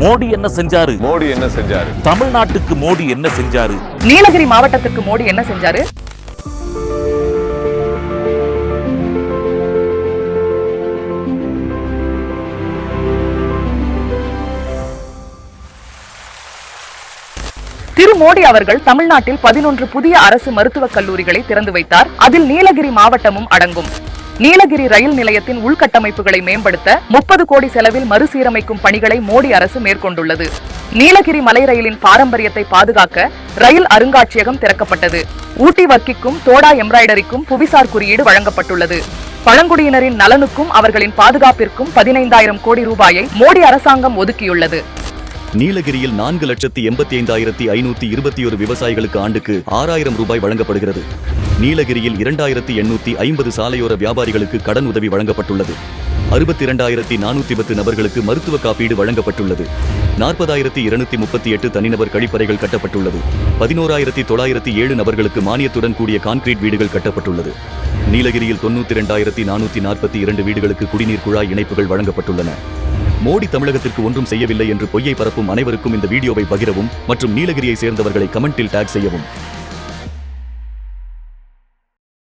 மோடி என்ன செஞ்சாரு? மோடி என்ன செஞ்சாரு? தமிழ்நாட்டுக்கு மோடி என்ன செஞ்சாரு? நீலகிரி மாவட்டத்துக்கு மோடி என்ன செஞ்சாரு? திரு மோடி அவர்கள் தமிழ்நாட்டில் பதினொன்று புதிய அரசு மருத்துவக் கல்லூரிகளை திறந்து வைத்தார். அதில் நீலகிரி மாவட்டமும் அடங்கும். நீலகிரி ரயில் நிலையத்தின் உள்கட்டமைப்புகளை மேம்படுத்த முப்பது கோடி செலவில் மறுசீரமைக்கும் பணிகளை மோடி அரசு மேற்கொண்டுள்ளது. நீலகிரி மலை ரயிலின் பாரம்பரியத்தை பாதுகாக்க ரயில் அருங்காட்சியகம் திறக்கப்பட்டது. ஊட்டி வர்க்கிக்கும் தோடா எம்ப்ராய்டரிக்கும் புவிசார் குறியீடு வழங்கப்பட்டுள்ளது. பழங்குடியினரின் நலனுக்கும் அவர்களின் பாதுகாப்பிற்கும் பதினைந்தாயிரம் கோடி ரூபாயை மோடி அரசாங்கம் ஒதுக்கியுள்ளது. நீலகிரியில் நான்கு லட்சத்தி எண்பத்தி ஐந்தாயிரத்தி ஐநூத்தி இருபத்தி ஒரு விவசாயிகளுக்கு ஆண்டுக்கு ஆறாயிரம் ரூபாய் வழங்கப்படுகிறது. நீலகிரியில் இரண்டாயிரத்தி எண்ணூத்தி ஐம்பது சாலையோர வியாபாரிகளுக்கு கடன் உதவி வழங்கப்பட்டுள்ளது. அறுபத்தி இரண்டாயிரத்தி நானூத்தி பத்து நபர்களுக்கு மருத்துவ காப்பீடு வழங்கப்பட்டுள்ளது. நாற்பதாயிரத்தி இருநூத்தி முப்பத்தி எட்டு தனிநபர் கழிப்பறைகள் கட்டப்பட்டுள்ளது. பதினோராயிரத்தி தொள்ளாயிரத்தி ஏழு நபர்களுக்கு மானியத்துடன் கூடிய கான்கிரீட் வீடுகள் கட்டப்பட்டுள்ளது. நீலகிரியில் தொண்ணூத்தி இரண்டாயிரத்தி நானூத்தி நாற்பத்தி இரண்டு வீடுகளுக்கு குடிநீர் குழாய் இணைப்புகள் வழங்கப்பட்டுள்ளன. மோடி தமிழகத்திற்கு ஒன்றும் செய்யவில்லை என்று பொய்யை பரப்பும் அனைவருக்கும் இந்த வீடியோவை பகிரவும் மற்றும் நீலகிரியை சேர்ந்தவர்களை கமெண்டில் டேக் செய்யவும்.